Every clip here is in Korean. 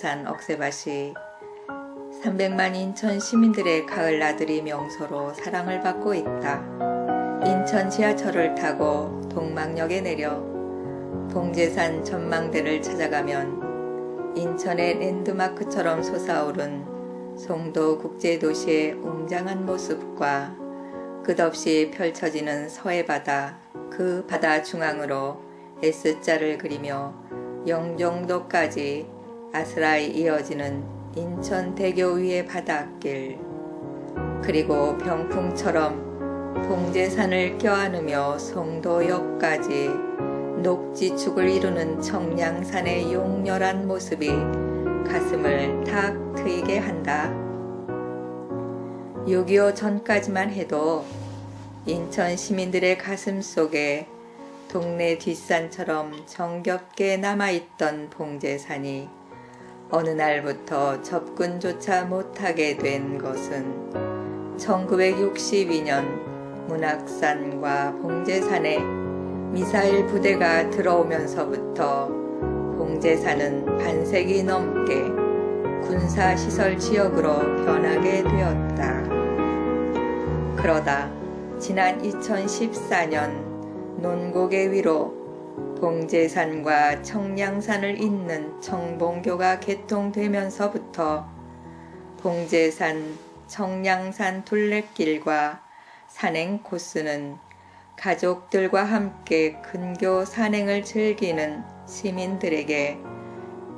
봉제산 억새밭이 300만 인천 시민들의 가을 나들이 명소로 사랑을 받고 있다. 인천 지하철을 타고 동막역에 내려 봉제산 전망대를 찾아가면 인천의 랜드마크처럼 솟아오른 송도 국제도시의 웅장한 모습과 끝없이 펼쳐지는 서해바다, 그 바다 중앙으로 S자를 그리며 영종도까지 아스라이 이어지는 인천 대교 위의 바닷길, 그리고 병풍처럼 봉제산을 껴안으며 송도역까지 녹지축을 이루는 청량산의 용렬한 모습이 가슴을 탁 트이게 한다. 6.25 전까지만 해도 인천 시민들의 가슴 속에 동네 뒷산처럼 정겹게 남아있던 봉제산이 어느 날부터 접근조차 못하게 된 것은 1962년 문학산과 봉제산에 미사일 부대가 들어오면서부터 봉제산은 반세기 넘게 군사시설 지역으로 변하게 되었다. 그러다 지난 2014년 논곡의 위로 봉제산과 청량산을 잇는 청봉교가 개통되면서부터 봉제산 청량산 둘레길과 산행 코스는 가족들과 함께 근교 산행을 즐기는 시민들에게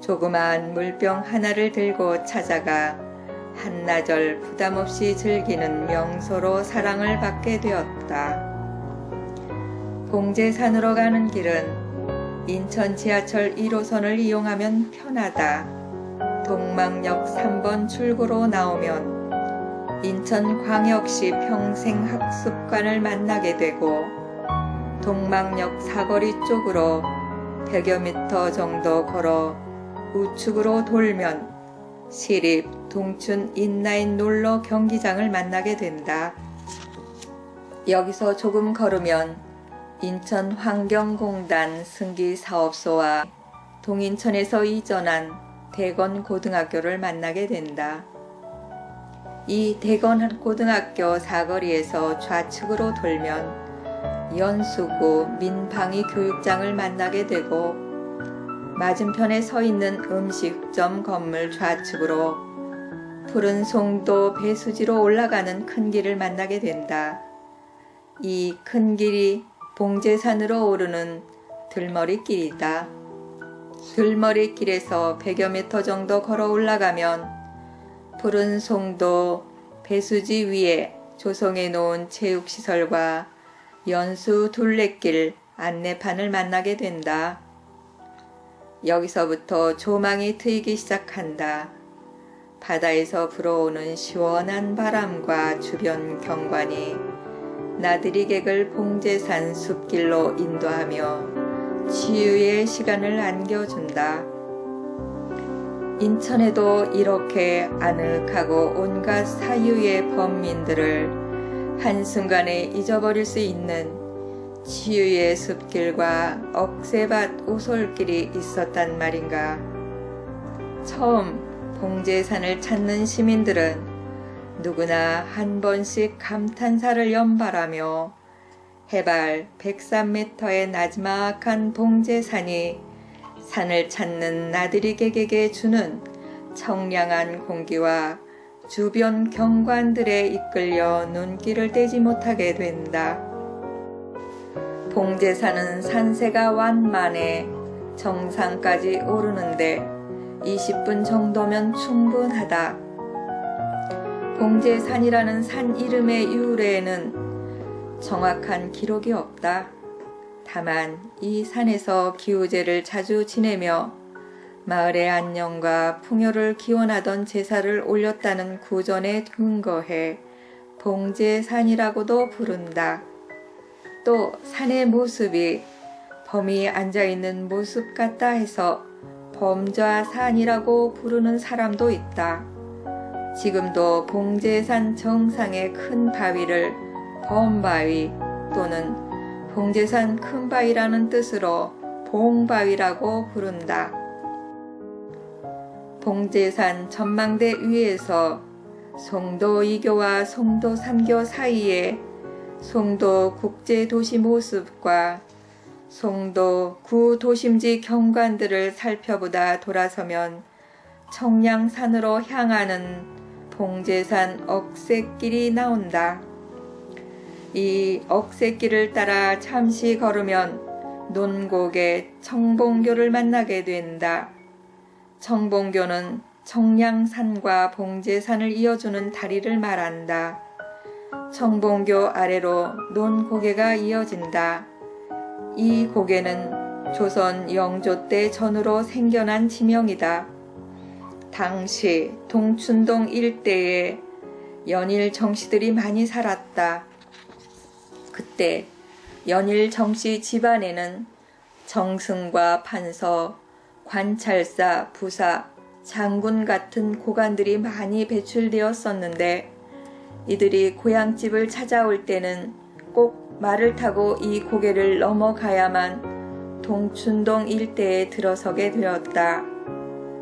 조그마한 물병 하나를 들고 찾아가 한나절 부담 없이 즐기는 명소로 사랑을 받게 되었다. 봉제산으로 가는 길은 인천 지하철 1호선을 이용하면 편하다. 동막역 3번 출구로 나오면 인천광역시 평생학습관을 만나게 되고 동막역 사거리 쪽으로 100여 미터 정도 걸어 우측으로 돌면 시립 동춘 인라인 롤러 경기장을 만나게 된다. 여기서 조금 걸으면 인천 환경공단 승기 사업소와 동인천에서 이전한 대건 고등학교를 만나게 된다. 이 대건 고등학교 사거리에서 좌측으로 돌면 연수구 민방위 교육장을 만나게 되고 맞은편에 서 있는 음식점 건물 좌측으로 푸른 송도 배수지로 올라가는 큰 길을 만나게 된다. 이 큰 길이 봉제산으로 오르는 들머리길이다. 들머리길에서 100여 미터 정도 걸어 올라가면 푸른 송도 배수지 위에 조성해 놓은 체육시설과 연수 둘레길 안내판을 만나게 된다. 여기서부터 조망이 트이기 시작한다. 바다에서 불어오는 시원한 바람과 주변 경관이 나들이 객을 봉제산 숲길로 인도하며 치유의 시간을 안겨준다. 인천에도 이렇게 아늑하고 온갖 사유의 범민들을 한순간에 잊어버릴 수 있는 치유의 숲길과 억새밭 오솔길이 있었단 말인가. 처음 봉제산을 찾는 시민들은 누구나 한 번씩 감탄사를 연발하며 해발 103m의 나지막한 봉제산이 산을 찾는 나들이객에게 주는 청량한 공기와 주변 경관들에 이끌려 눈길을 떼지 못하게 된다. 봉제산은 산세가 완만해 정상까지 오르는데 20분 정도면 충분하다. 봉제산이라는 산 이름의 유래에는 정확한 기록이 없다. 다만 이 산에서 기우제를 자주 지내며 마을의 안녕과 풍요를 기원하던 제사를 올렸다는 구전에 근거해 봉제산이라고도 부른다. 또 산의 모습이 범이 앉아 있는 모습 같다 해서 범좌산이라고 부르는 사람도 있다. 지금도 봉제산 정상의 큰 바위를 범바위 또는 봉제산 큰 바위라는 뜻으로 봉바위라고 부른다. 봉제산 전망대 위에서 송도 2교와 송도 3교 사이에 송도 국제도시 모습과 송도 구 도심지 경관들을 살펴보다 돌아서면 청량산으로 향하는 봉제산 억새길이 나온다. 이 억새길을 따라 잠시 걸으면 논곡의 청봉교를 만나게 된다. 청봉교는 청량산과 봉제산을 이어주는 다리를 말한다. 청봉교 아래로 논고개가 이어진다. 이 고개는 조선 영조 때 전후로 생겨난 지명이다. 당시 동춘동 일대에 연일 정씨들이 많이 살았다. 그때 연일 정씨 집안에는 정승과 판서, 관찰사, 부사, 장군 같은 고관들이 많이 배출되었었는데 이들이 고향집을 찾아올 때는 꼭 말을 타고 이 고개를 넘어가야만 동춘동 일대에 들어서게 되었다.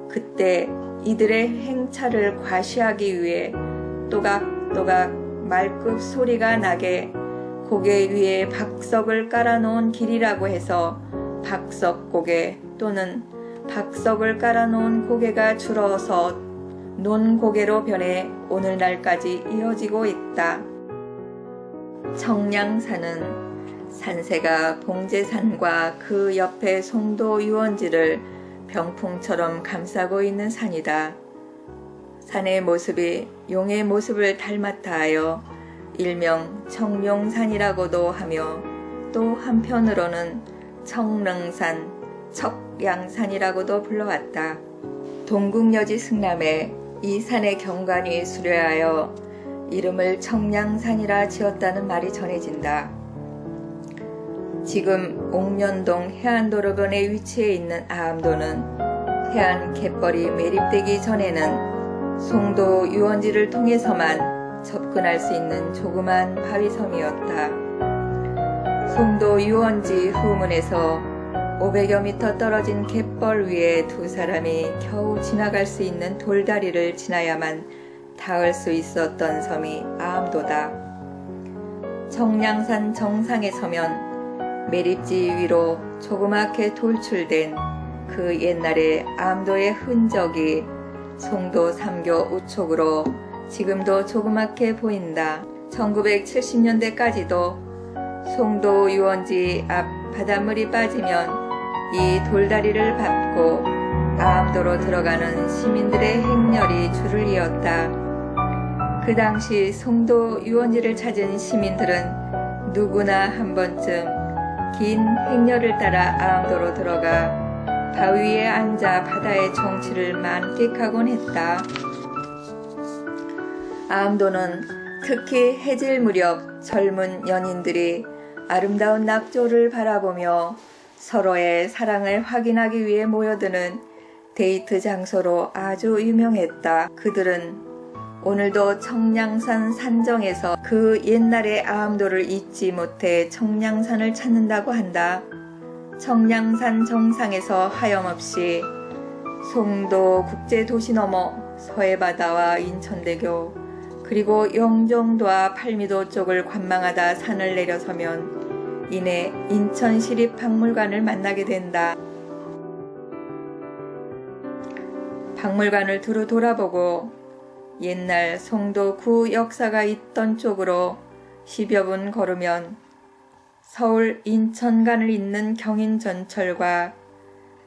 그때 이들의 행차를 과시하기 위해 또각또각 말급 소리가 나게 고개 위에 박석을 깔아놓은 길이라고 해서 박석 고개 또는 박석을 깔아놓은 고개가 줄어서 논 고개로 변해 오늘날까지 이어지고 있다. 청량산은 산세가 봉제산과 그 옆에 송도 유원지를 병풍처럼 감싸고 있는 산이다. 산의 모습이 용의 모습을 닮았다 하여 일명 청룡산이라고도 하며 또 한편으로는 청릉산, 척양산이라고도 불러왔다. 동국여지 승남에 이 산의 경관이 수려하여 이름을 청량산이라 지었다는 말이 전해진다. 지금 옥년동 해안도로변에 위치해 있는 아암도는 해안 갯벌이 매립되기 전에는 송도 유원지를 통해서만 접근할 수 있는 조그만 바위섬이었다. 송도 유원지 후문에서 500여 미터 떨어진 갯벌 위에 두 사람이 겨우 지나갈 수 있는 돌다리를 지나야만 닿을 수 있었던 섬이 아암도다. 청량산 정상에 서면 매립지 위로 조그맣게 돌출된 그 옛날의 암도의 흔적이 송도 삼교 우측으로 지금도 조그맣게 보인다. 1970년대까지도 송도 유원지 앞 바닷물이 빠지면 이 돌다리를 밟고 아암도로 들어가는 시민들의 행렬이 줄을 이었다. 그 당시 송도 유원지를 찾은 시민들은 누구나 한 번쯤 긴 행렬을 따라 아암도로 들어가 바위에 앉아 바다의 정취를 만끽하곤 했다. 아암도는 특히 해질 무렵 젊은 연인들이 아름다운 낙조를 바라보며 서로의 사랑을 확인하기 위해 모여드는 데이트 장소로 아주 유명했다. 그들은 오늘도 청량산 산정에서 그 옛날의 아암도를 잊지 못해 청량산을 찾는다고 한다. 청량산 정상에서 하염없이 송도 국제도시 너머 서해바다와 인천대교 그리고 영종도와 팔미도 쪽을 관망하다 산을 내려서면 이내 인천시립박물관을 만나게 된다. 박물관을 두루 돌아보고 옛날 송도 구 역사가 있던 쪽으로 10여 분 걸으면 서울 인천간을 잇는 경인전철과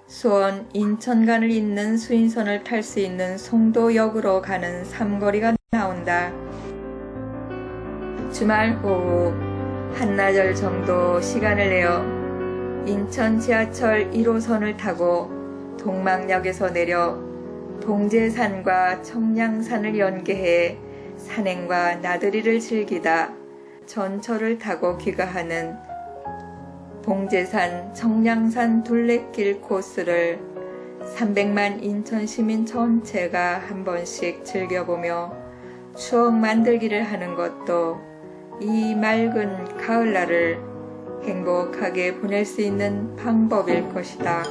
수원 인천간을 잇는 수인선을 탈 수 있는 송도역으로 가는 삼거리가 나온다. 주말 오후 한나절 정도 시간을 내어 인천 지하철 1호선을 타고 동막역에서 내려 동제산과 청량산을 연계해 산행과 나들이를 즐기다 전철을 타고 귀가하는 봉제산 청량산 둘레길 코스를 300만 인천 시민 전체가 한 번씩 즐겨보며 추억 만들기를 하는 것도 이 맑은 가을날을 행복하게 보낼 수 있는 방법일 것이다.